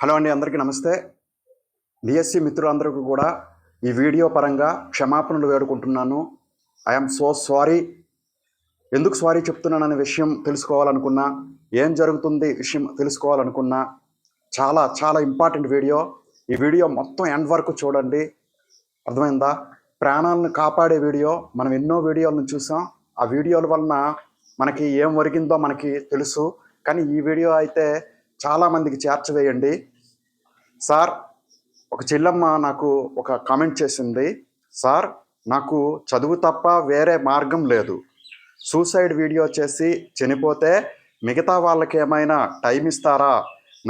Hello అండి అందరికీ నమస్తే. డిఎస్సి మిత్రులందరికీ కూడా ఈ వీడియో పరంగా క్షమాపణలు వేడుకుంటున్నాను. ఐఎమ్ సో సారీ ఎందుకు సారీ చెప్తున్నాననే విషయం తెలుసుకోవాలనుకున్నా ఏం జరుగుతుంది విషయం తెలుసుకోవాలనుకున్నా చాలా చాలా ఇంపార్టెంట్ వీడియో ఈ వీడియో మొత్తం ఎండ్ వరకు చూడండి. అర్థమైందా? ప్రాణాలను కాపాడే వీడియో మనం ఎన్నో వీడియోలను చూసాం. ఆ వీడియోల వలన మనకి ఏం ఒరిగిందో మనకి తెలుసు. కానీ ఈ వీడియో అయితే చాలా మందికి చేర్చవేయండి సార్ ఒక చెల్లమ్మ నాకు ఒక కామెంట్ చేసింది. సార్ నాకు చదువు తప్ప వేరే మార్గం లేదు. సూసైడ్ వీడియో చేసి చనిపోతే మిగతా వాళ్ళకి ఏమైనా టైం ఇస్తారా?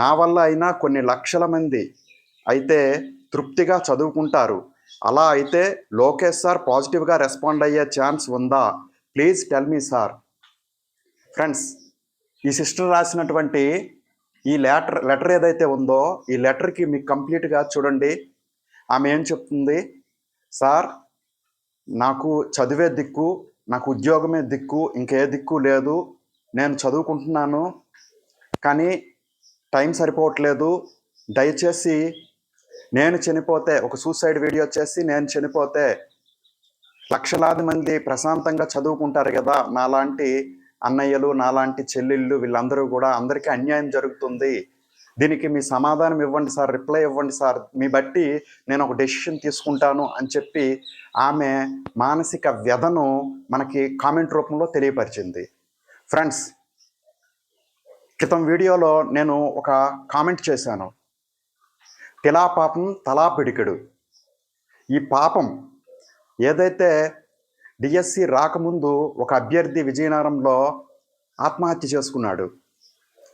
నా వల్ల అయినా కొన్ని లక్షల మంది అయితే తృప్తిగా చదువుకుంటారు. అలా అయితే లోకేష్ సార్ పాజిటివ్గా రెస్పాండ్ అయ్యే ఛాన్స్ ఉందా? Please tell me sir. Friends ఈ సిస్టర్ రాసినటువంటి ఈ లెటర్ లెటర్ ఏదైతే ఉందో ఈ లెటర్కి మీకు కంప్లీట్గా చూడండి. ఆమె ఏం చెప్తుంది? సార్ నాకు చదివే దిక్కు నాకు ఉద్యోగమే దిక్కు ఇంకే దిక్కు లేదు. నేను చదువుకుంటున్నాను కానీ టైం సరిపోవట్లేదు. దయచేసి నేను చనిపోతే ఒక సూసైడ్ వీడియో చేసి నేను చనిపోతే లక్షలాది మంది ప్రశాంతంగా చదువుకుంటారు కదా నాలాంటి అన్నయ్యలు నాలాంటి చెల్లెళ్ళు వీళ్ళందరూ కూడా అందరికీ అన్యాయం జరుగుతుంది. దీనికి మీ సమాధానం ఇవ్వండి సార్ రిప్లై ఇవ్వండి సార్. మీ బట్టి నేను ఒక డెసిషన్ తీసుకుంటాను అని చెప్పి ఆమె మానసిక వ్యధను మనకి కామెంట్ రూపంలో తెలియపరిచింది. ఫ్రెండ్స్ క్రితం వీడియోలో నేను ఒక కామెంట్ చేశాను. తిలా పాపం తలా పిడికెడు. ఈ పాపం ఏదైతే డిఎస్సి రాకముందు ఒక అభ్యర్థి విజయనగరంలో ఆత్మహత్య చేసుకున్నాడు.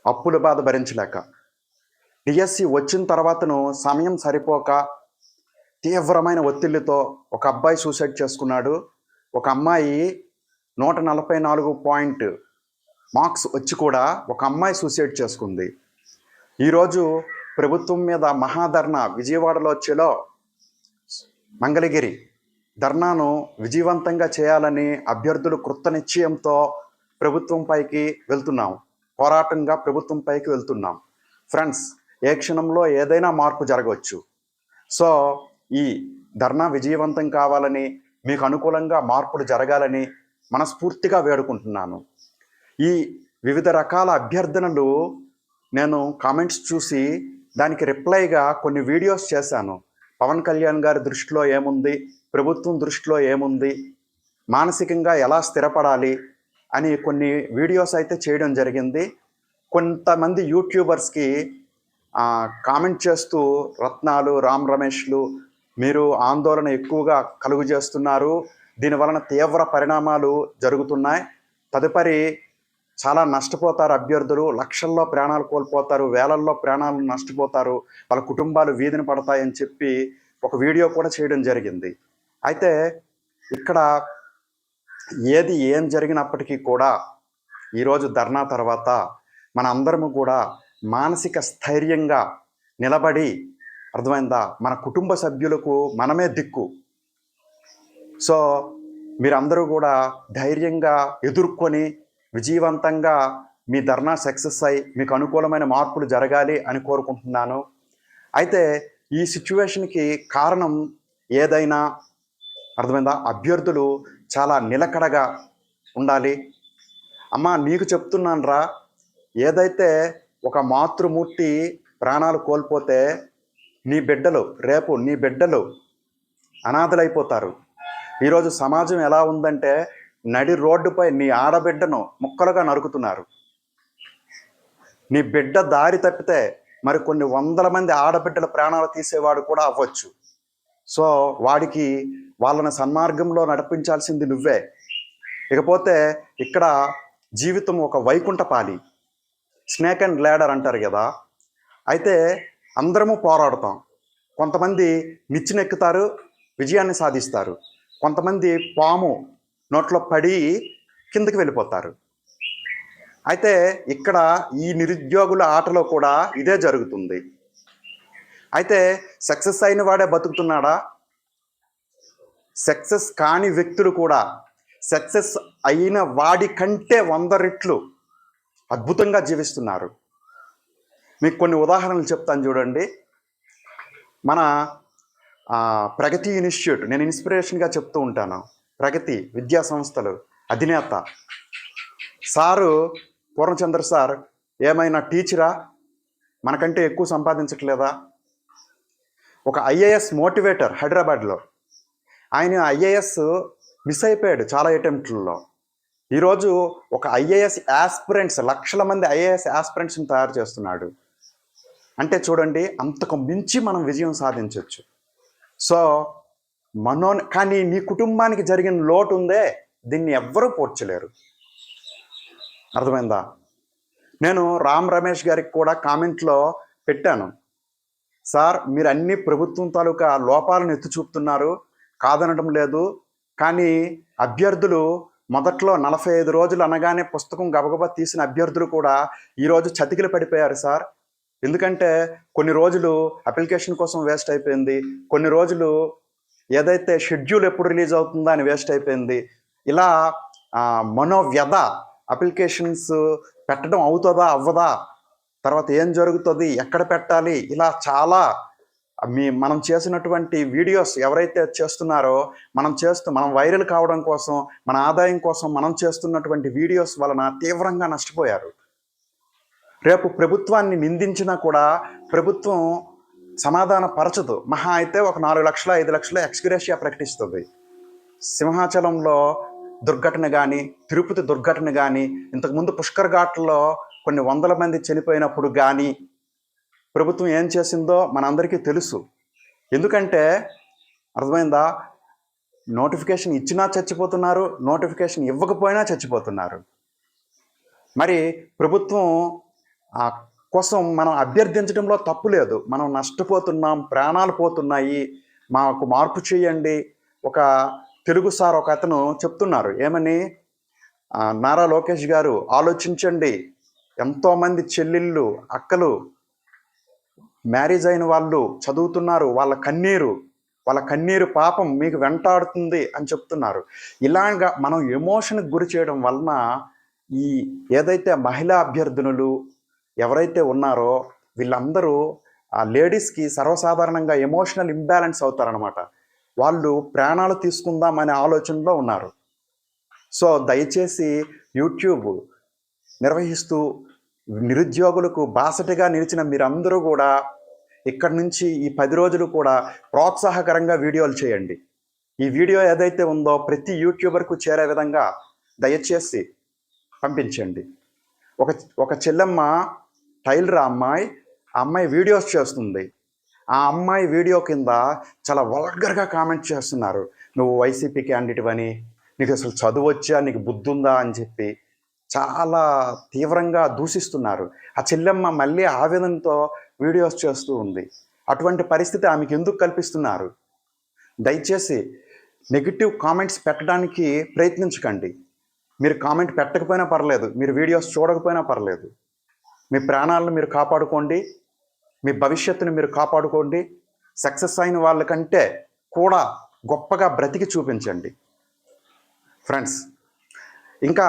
అప్పుల బాధ భరించలేక. డిఎస్సి వచ్చిన తర్వాతను సమయం సరిపోక తీవ్రమైన ఒత్తిళ్ళతో ఒక అబ్బాయి సూసైడ్ చేసుకున్నాడు. ఒక అమ్మాయి నూట నలభై నాలుగు పాయింట్ మార్క్స్ వచ్చి కూడా ఒక అమ్మాయి సూసైడ్ చేసుకుంది. ఈరోజు ప్రభుత్వం మీద మహాధర్ణ విజయవాడలో చెలో మంగళగిరి ధర్నాను విజయవంతంగా చేయాలని అభ్యర్థులు కృత నిశ్చయంతో ప్రభుత్వంపైకి వెళ్తున్నాం. పోరాటంగా ప్రభుత్వంపైకి వెళ్తున్నాం. ఫ్రెండ్స్ ఏ క్షణంలో ఏదైనా మార్పు జరగవచ్చు. సో ఈ ధర్నా విజయవంతం కావాలని మీకు అనుకూలంగా మార్పులు జరగాలని మనస్ఫూర్తిగా వేడుకుంటున్నాను. ఈ వివిధ రకాల అభ్యర్థనలు నేను కామెంట్స్ చూసి దానికి రిప్లైగా కొన్ని వీడియోస్ చేశాను. పవన్ కళ్యాణ్ గారి దృష్టిలో ఏముంది? ప్రభుత్వం దృష్టిలో ఏముంది? మానసికంగా ఎలా స్థిరపడాలి? అని కొన్ని వీడియోస్ అయితే చేయడం జరిగింది. కొంతమంది యూట్యూబర్స్కి కామెంట్ చేస్తూ రత్నాలు రామ్ రమేష్లు మీరు ఆందోళన ఎక్కువగా కలుగు చేస్తున్నారు. దీని వలన తీవ్ర పరిణామాలు జరుగుతున్నాయి. తదుపరి చాలా నష్టపోతారు అభ్యర్థులు. లక్షల్లో ప్రాణాలు కోల్పోతారు. వేలల్లో ప్రాణాలు నష్టపోతారు. వాళ్ళ కుటుంబాలు వీధిని పడతాయని చెప్పి ఒక వీడియో కూడా చేయడం జరిగింది. అయితే ఇక్కడ ఏది ఏం జరిగినప్పటికీ కూడా ఈరోజు ధర్నా తర్వాత మన అందరము కూడా మానసిక స్థైర్యంగా నిలబడి అర్థమైందా? మన కుటుంబ సభ్యులకు మనమే దిక్కు. సో మీరందరూ కూడా ధైర్యంగా ఎదుర్కొని విజయవంతంగా మీ ధర్నా సక్సెస్ అయి మీకు అనుకూలమైన మార్పులు జరగాలి అని కోరుకుంటున్నాను. అయితే ఈ సిచ్యువేషన్కి కారణం ఏదైనా అర్థమైందా? అభ్యర్థులు చాలా నిలకడగా ఉండాలి. అమ్మ నీకు చెప్తున్నాను రా ఏదైతే ఒక మాతృమూర్తి ప్రాణాలు కోల్పోతే నీ బిడ్డలు రేపు నీ బిడ్డలు అనాథలైపోతారు. ఈరోజు సమాజం ఎలా ఉందంటే నడి రోడ్డుపై నీ ఆడబిడ్డను ముక్కలుగా నరుకుతున్నారు. నీ బిడ్డ దారి తప్పితే మరి కొన్ని వందల మంది ఆడబిడ్డల ప్రాణాలు తీసేవాడు కూడా అవ్వచ్చు. సో వాడికి వాళ్ళని సన్మార్గంలో నడిపించాల్సింది నువ్వే. ఇకపోతే ఇక్కడ జీవితం ఒక వైకుంఠపాలి స్నేక్ అండ్ ల్యాడర్ అంటారు కదా. అయితే అందరము పోరాడతాం. కొంతమంది నిచ్చినెక్కుతారు విజయాన్ని సాధిస్తారు. కొంతమంది పాము నోట్లో పడి కిందకి వెళ్ళిపోతారు. అయితే ఇక్కడ ఈ నిరుద్యోగుల ఆటలో కూడా ఇదే జరుగుతుంది. అయితే సక్సెస్ అయిన వాడే బతుకుతున్నాడా? సక్సెస్ కాని వ్యక్తులు కూడా సక్సెస్ అయిన వాడి కంటే వంద రెట్లు అద్భుతంగా జీవిస్తున్నారు. మీకు కొన్ని ఉదాహరణలు చెప్తాను చూడండి. మన ప్రగతి ఇన్స్టిట్యూట్ నేను ఇన్స్పిరేషన్గా చెప్తూ ఉంటాను. ప్రగతి విద్యా సంస్థలు అధినేత. సారు పూర్ణచంద్ర సార్ ఏమైనా టీచరా? మనకంటే ఎక్కువ సంపాదించట్లేదా? ఒక ఐఏఎస్ మోటివేటర్ హైదరాబాద్లో. ఆయన ఐఏఎస్ మిస్ అయిపోయాడు చాలా అటెంప్ట్లలో. ఈరోజు ఒక ఐఏఎస్ యాస్పిరెంట్స్ లక్షల మంది ఐఏఎస్ యాస్పిరెంట్స్ని తయారు చేస్తున్నాడు. అంటే చూడండి అంతకు మించి మనం విజయం సాధించవచ్చు సో మనో కానీ నీ కుటుంబానికి జరిగిన లోటు ఉందే దీన్ని ఎవ్వరూ పోడ్చలేరు అర్థమైందా? నేను రామ్ రమేష్ గారికి కూడా కామెంట్లో పెట్టాను. సార్ మీరు అన్ని ప్రభుత్వం తాలూకా లోపాలను ఎత్తి చూపుతున్నారు. కాదనడం లేదు. కానీ అభ్యర్థులు మొదట్లో నలభై ఐదు రోజులు అనగానే పుస్తకం గబగబా తీసిన అభ్యర్థులు కూడా ఈరోజు చతికిలు పడిపోయారు సార్. ఎందుకంటే కొన్ని రోజులు అప్లికేషన్ కోసం వేస్ట్ అయిపోయింది. కొన్ని రోజులు ఏదైతే షెడ్యూల్ ఎప్పుడు రిలీజ్ అవుతుందో అని వేస్ట్ అయిపోయింది. ఇలా మనోవ్యధ అప్లికేషన్స్ పెట్టడం అవుతుందా? అవ్వదా? తర్వాత ఏం జరుగుతుంది? ఎక్కడ పెట్టాలి? ఇలా చాలా మీ మనం చేసినటువంటి వీడియోస్ ఎవరైతే చేస్తున్నారో మనం చేస్తూ మనం వైరల్ కావడం కోసం మన ఆదాయం కోసం మనం చేస్తున్నటువంటి వీడియోస్ వలన తీవ్రంగా నష్టపోయారు. రేపు ప్రభుత్వాన్ని నిందించినా కూడా ప్రభుత్వం సమాధాన పరచదు మహా అయితే ఒక నాలుగు లక్షల ఐదు లక్షల ఎక్స్గ్రేషియా ప్రకటిస్తుంది. సింహాచలంలో దుర్ఘటన కానీ తిరుపతి దుర్ఘటన కానీ ఇంతకుముందు పుష్కర్ ఘాట్లో కొన్ని వందల మంది చనిపోయినప్పుడు కానీ ప్రభుత్వం ఏం చేసిందో మనందరికీ తెలుసు. ఎందుకంటే అర్థమైందా? నోటిఫికేషన్ ఇచ్చినా చచ్చిపోతున్నారు నోటిఫికేషన్ ఇవ్వకపోయినా చచ్చిపోతున్నారు. మరి ప్రభుత్వం ఆ కోసం మనం అభ్యర్థించడంలో తప్పు లేదు. మనం నష్టపోతున్నాం ప్రాణాలు పోతున్నాయి మాకు మార్పు చేయండి ఒక తెలుగు సార్ ఒక అతను చెప్తున్నారు. ఏమని? నారా లోకేష్ గారు ఆలోచించండి. ఎంతోమంది చెల్లెళ్ళు అక్కలు మ్యారేజ్ అయిన వాళ్ళు చదువుతున్నారు వాళ్ళ కన్నీరు వాళ్ళ కన్నీరు పాపం మీకు వెంటాడుతుంది అని చెప్తున్నారు. ఇలాగా మనం ఎమోషన్కి గురి చేయడం వలన ఈ ఏదైతే మహిళా అభ్యర్థినులు ఎవరైతే ఉన్నారో వీళ్ళందరూ ఆ లేడీస్కి సర్వసాధారణంగా ఎమోషనల్ ఇంబ్యాలెన్స్ అవుతారనమాట వాళ్ళు ప్రాణాలు తీసుకుందామనే ఆలోచనలో ఉన్నారు. సో దయచేసి యూట్యూబ్ నిర్వహిస్తూ నిరుద్యోగులకు బాసటగా నిలిచిన మీరందరూ కూడా ఇక్కడి నుంచి ఈ పది రోజులు కూడా ప్రోత్సాహకరంగా వీడియోలు చేయండి. ఈ వీడియో ఏదైతే ఉందో ప్రతి యూట్యూబర్కు చేరే విధంగా దయచేసి పంపించండి. ఒక ఒక చెల్లెమ్మ టైలర్ అమ్మాయి ఆ అమ్మాయి వీడియోస్ చేస్తుంది. ఆ అమ్మాయి వీడియో కింద చాలా వల్గర్గా కామెంట్ చేస్తున్నారు. నువ్వు వైసీపీ క్యాండిడేట్ అని నీకు అసలు చదువు వచ్చా నీకు బుద్ధి ఉందా అని చెప్పి. చాలా తీవ్రంగా దూషిస్తున్నారు. ఆ చెల్లెమ్మ మళ్ళీ ఆవేదనతో వీడియోస్ చేస్తూ ఉంది. అటువంటి పరిస్థితి ఆమెకి ఎందుకు కల్పిస్తున్నారు? దయచేసి నెగిటివ్ కామెంట్స్ పెట్టడానికి ప్రయత్నించకండి. మీరు కామెంట్ పెట్టకపోయినా పర్లేదు మీరు వీడియోస్ చూడకపోయినా పర్లేదు. మీ ప్రాణాలను మీరు కాపాడుకోండి మీ భవిష్యత్తును మీరు కాపాడుకోండి సక్సెస్ అయిన వాళ్ళకంటే కూడా గొప్పగా బ్రతికి చూపించండి. ఫ్రెండ్స్ ఇంకా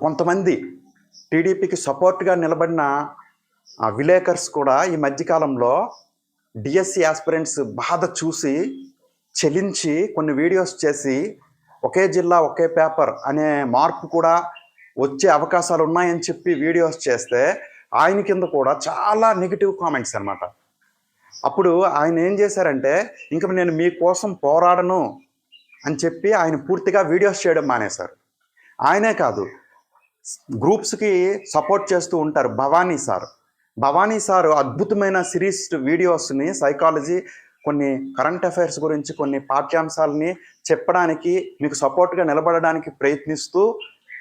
కొంతమంది టీడీపీకి సపోర్ట్గా నిలబడిన విలేకర్స్ కూడా ఈ మధ్యకాలంలో డిఎస్సి ఆస్పిరెంట్స్ బాధ చూసి చెలించి కొన్ని వీడియోస్ చేసి ఒకే జిల్లా ఒకే పేపర్ అనే మార్పు కూడా వచ్చే అవకాశాలు ఉన్నాయని చెప్పి వీడియోస్ చేస్తే ఆయన కింద కూడా చాలా నెగిటివ్ కామెంట్స్ అన్నమాట. అప్పుడు ఆయన ఏం చేశారంటే ఇంక నేను మీకోసం పోరాడను అని చెప్పి ఆయన పూర్తిగా వీడియోస్ చేయడం మానేశారు. ఆయనే కాదు. గ్రూప్స్కి సపోర్ట్ చేస్తూ ఉంటారు భవానీ సార్. భవానీ సార్ అద్భుతమైన సిరీస్ వీడియోస్ని సైకాలజీ కొన్ని కరెంట్ అఫైర్స్ గురించి కొన్ని పాఠ్యాంశాలని చెప్పడానికి మీకు సపోర్ట్గా నిలబడడానికి ప్రయత్నిస్తూ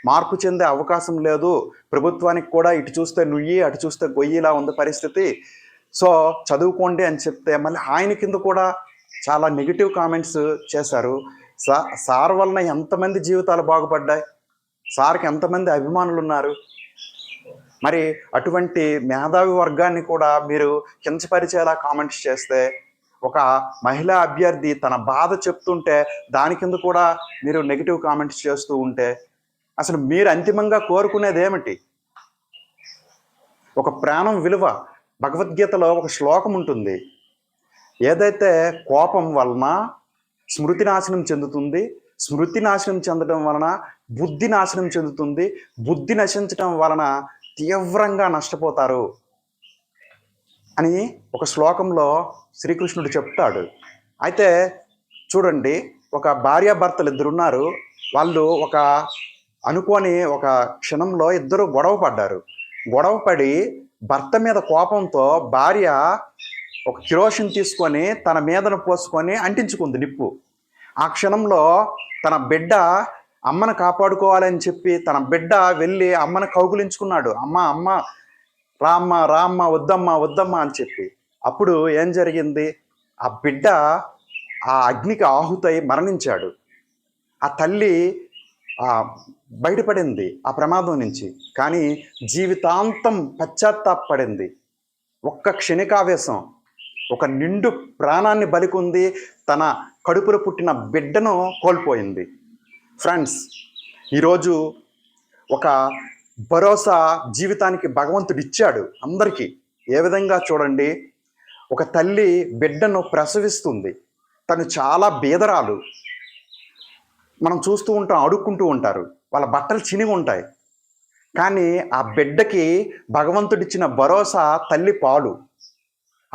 మార్పు చెందే అవకాశం లేదు. ప్రభుత్వానికి కూడా ఇటు చూస్తే నుయ్యి అటు చూస్తే గొయ్యిలా ఉంది పరిస్థితి. సో చదువుకోండి అని చెప్తే మళ్ళీ ఆయన కింద కూడా చాలా నెగిటివ్ కామెంట్స్ చేశారు. సార్ వలన ఎంతమంది జీవితాలు బాగుపడ్డాయి? సార్కి ఎంతమంది అభిమానులు ఉన్నారు మరి అటువంటి మేధావి వర్గాన్ని కూడా మీరు కించపరిచేలా కామెంట్స్ చేస్తే ఒక మహిళా అభ్యర్థి తన బాధ చెప్తుంటే దాని కింద కూడా మీరు నెగిటివ్ కామెంట్స్ చేస్తూ ఉంటే అసలు మీరు అంతిమంగా కోరుకునేది ఏమిటి? ఒక ప్రాణం విలువ భగవద్గీతలో ఒక శ్లోకం ఉంటుంది. ఏదైతే కోపం వలన స్మృతి నాశనం చెందుతుంది స్మృతి నాశనం చెందడం వలన బుద్ధి నాశనం చెందుతుంది. బుద్ధి నశించటం వలన తీవ్రంగా నష్టపోతారు. అని ఒక శ్లోకంలో శ్రీకృష్ణుడు చెప్తాడు. అయితే చూడండి ఒక భార్యాభర్తలు ఇద్దరు ఉన్నారు. వాళ్ళు ఒక అనుకోని ఒక క్షణంలో ఇద్దరు గొడవ పడ్డారు. గొడవ పడి భర్త మీద కోపంతో భార్య ఒక కిరోషన్ తీసుకొని తన మీదను పోసుకొని అంటించుకుంది నిప్పు. ఆ క్షణంలో తన బిడ్డ అమ్మను కాపాడుకోవాలని చెప్పి తన బిడ్డ వెళ్ళి అమ్మను కౌగులించుకున్నాడు. అమ్మ అమ్మ రామ్మ రామ్మ వద్దమ్మ వద్దమ్మ అని చెప్పి. అప్పుడు ఏం జరిగింది? ఆ బిడ్డ ఆ అగ్నికి ఆహుతై మరణించాడు. ఆ తల్లి బయటపడింది ఆ ప్రమాదం నుంచి. కానీ జీవితాంతం పశ్చాత్తాపడింది ఒక్క క్షణికావేశం. ఒక నిండు ప్రాణాన్ని బలికుంది తన కడుపులో పుట్టిన బిడ్డను కోల్పోయింది. ఫ్రెండ్స్ ఈరోజు ఒక భరోసా జీవితానికి భగవంతుడు ఇచ్చాడు అందరికీ. ఏ విధంగా చూడండి ఒక తల్లి బిడ్డను ప్రసవిస్తుంది. తను చాలా బీదరాలు. మనం చూస్తూ ఉంటాం అడుక్కుంటూ ఉంటారు. వాళ్ళ బట్టలు చినిగి ఉంటాయి. కానీ ఆ బిడ్డకి భగవంతుడిచ్చిన భరోసా తల్లి పాలు.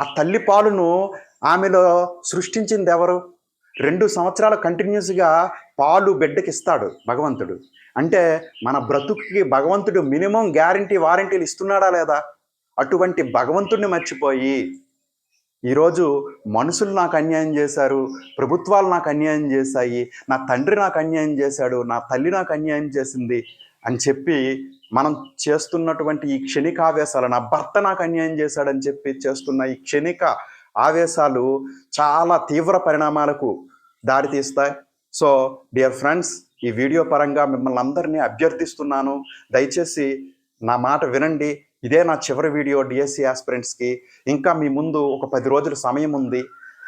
ఆ తల్లి పాలును ఆమెలో సృష్టించింది ఎవరు? రెండు సంవత్సరాలు కంటిన్యూస్గా పాలు బిడ్డకి ఇస్తాడు భగవంతుడు. అంటే మన బ్రతుకుకి భగవంతుడు మినిమం గ్యారంటీ వారంటీలు ఇస్తున్నాడా లేదా? అటువంటి భగవంతుడిని మర్చిపోయి ఈరోజు మనుషులు నాకు అన్యాయం చేశారు ప్రభుత్వాలు నాకు అన్యాయం చేశాయి నా తండ్రి నాకు అన్యాయం చేశాడు నా తల్లి నాకు అన్యాయం చేసింది అని చెప్పి మనం చేస్తున్నటువంటి ఈ క్షణికావేశాలు నా భర్త నాకు అన్యాయం చేశాడని చెప్పి చేస్తున్న ఈ క్షణిక ఆవేశాలు చాలా తీవ్ర పరిణామాలకు దారితీస్తాయి సో డియర్ ఫ్రెండ్స్ ఈ వీడియో పరంగా మిమ్మల్ని అందరినీ అభ్యర్థిస్తున్నాను. దయచేసి నా మాట వినండి. ఇదే నా చివరి వీడియో డిఎస్సి ఆస్పిరెంట్స్కి. ఇంకా మీ ముందు ఒక పది రోజుల సమయం ఉంది.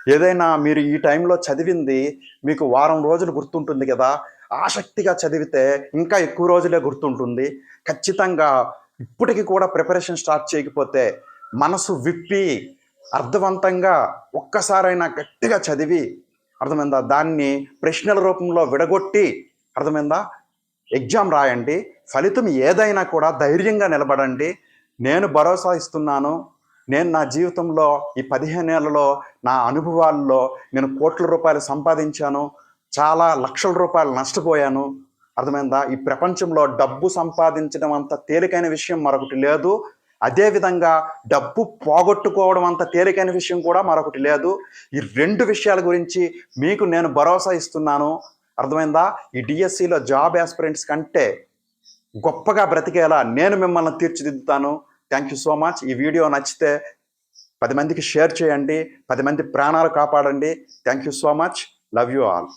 ఏదైనా మీరు ఈ టైంలో చదివింది మీకు వారం రోజులు గుర్తుంటుంది కదా ఆసక్తిగా చదివితే ఇంకా ఎక్కువ రోజులే గుర్తుంటుంది. ఖచ్చితంగా ఇప్పటికి కూడా ప్రిపరేషన్ స్టార్ట్ చేయకపోతే మనసు విప్పి అర్థవంతంగా ఒక్కసారైనా గట్టిగా చదివి అర్థమైందా? దాన్ని ప్రశ్నల రూపంలో విడగొట్టి అర్థమైందా? ఎగ్జామ్ రాయండి ఫలితం ఏదైనా కూడా ధైర్యంగా నిలబడండి. నేను భరోసా ఇస్తున్నాను. నేను నా జీవితంలో ఈ పదిహేను ఏళ్ళలో నా అనుభవాల్లో నేను కోట్ల రూపాయలు సంపాదించాను. చాలా లక్షల రూపాయలు నష్టపోయాను. అర్థమైందా? ఈ ప్రపంచంలో డబ్బు సంపాదించడం అంత తేలికైన విషయం మరొకటి లేదు. అదేవిధంగా డబ్బు పోగొట్టుకోవడం అంత తేలికైన విషయం కూడా మరొకటి లేదు. ఈ రెండు విషయాల గురించి మీకు నేను భరోసా ఇస్తున్నాను. అర్థమైందా? ఈ డిఎస్సిలో జాబ్ యాస్పిరెంట్స్ కంటే గొప్పగా బ్రతికేలా నేను మిమ్మల్ని తీర్చిదిద్దుతాను. థ్యాంక్ యూ సో మచ్ ఈ వీడియో నచ్చితే పది మందికి షేర్ చేయండి. పది మంది ప్రాణాలు కాపాడండి. Thank you so much love you all